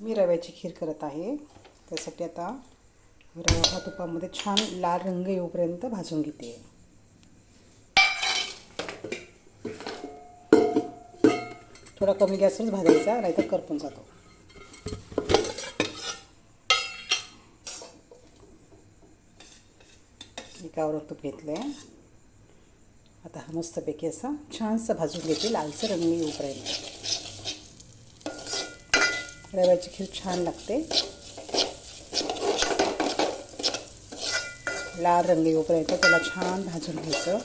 मी रव्याची खीर करत आहे. त्यासाठी आता रवा हा तुपामध्ये छान लाल रंग येऊपर्यंत भाजून घेते. थोडा कमी गॅसवरच भाजायचा नाहीतर करपून जातो. एकावर तूप घेतलं आहे आता हा मस्तपैकी असा छानसा भाजून घेते लालसर रंग येऊपर्यंत. रव्याची खीर छान लागते. लाल रंग येऊपर्यंत त्याला छान भाजून घ्यायचं.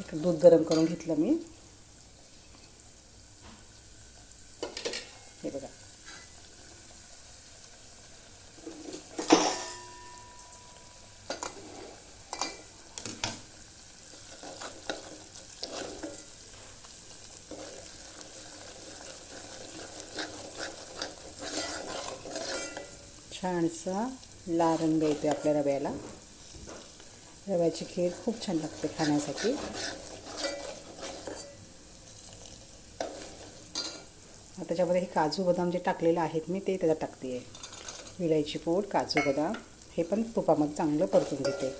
एक दूध गरम करून घेतलं मी. हे बघा. छानसा लाल रंग येतो आपल्या रव्याला. रव्याची खीर खूप छान लागते खाण्यासाठी. त्याच्यामध्ये हे काजू बदाम जे टाकलेलं आहेत मी ते त्याला टाकते आहे विलायची पूड काजू बदाम हे पण तुपामध्ये चांगलं परतून घेते.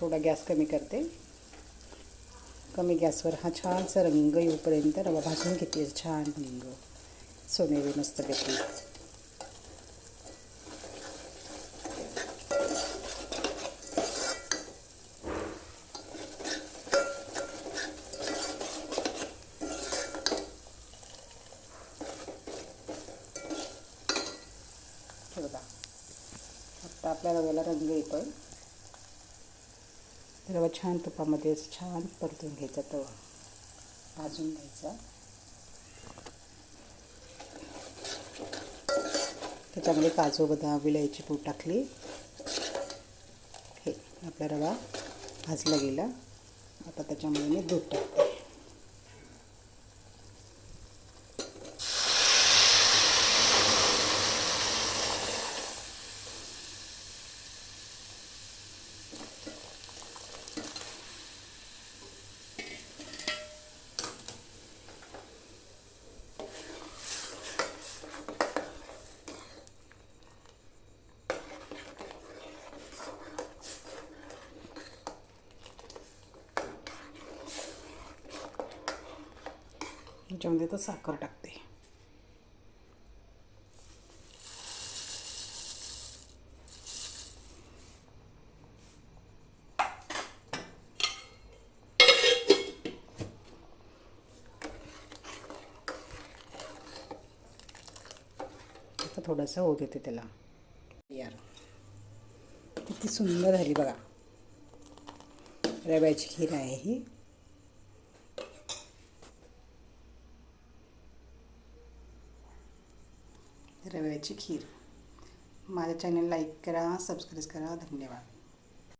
थोडा गॅस कमी करते. कमी गॅसवर हा छानसा रंग येऊपर्यंत रवा भाजून घेते छान रंग. सोनेरी मस्त घेतली बघा. आता आपल्या रव्याला रंग येतोय. रवा छान तुपामध्ये छान परतून घ्यायचा तवा. भाजून घ्यायचा. त्याच्यामध्ये काजू बदाम विलायची पूड टाकली. हे आपला रवा भाजला गेला. आता त्याच्यामध्ये मी दूध टाकते. याच्यामध्ये तर साखर टाकते थोडंसं होऊ देते यार किती सुंदर झाली बघा। रव्याची खीर आहे ही। रव्याची खीर. माझ्या चॅनल लाईक करा सबस्क्राईब करा. धन्यवाद.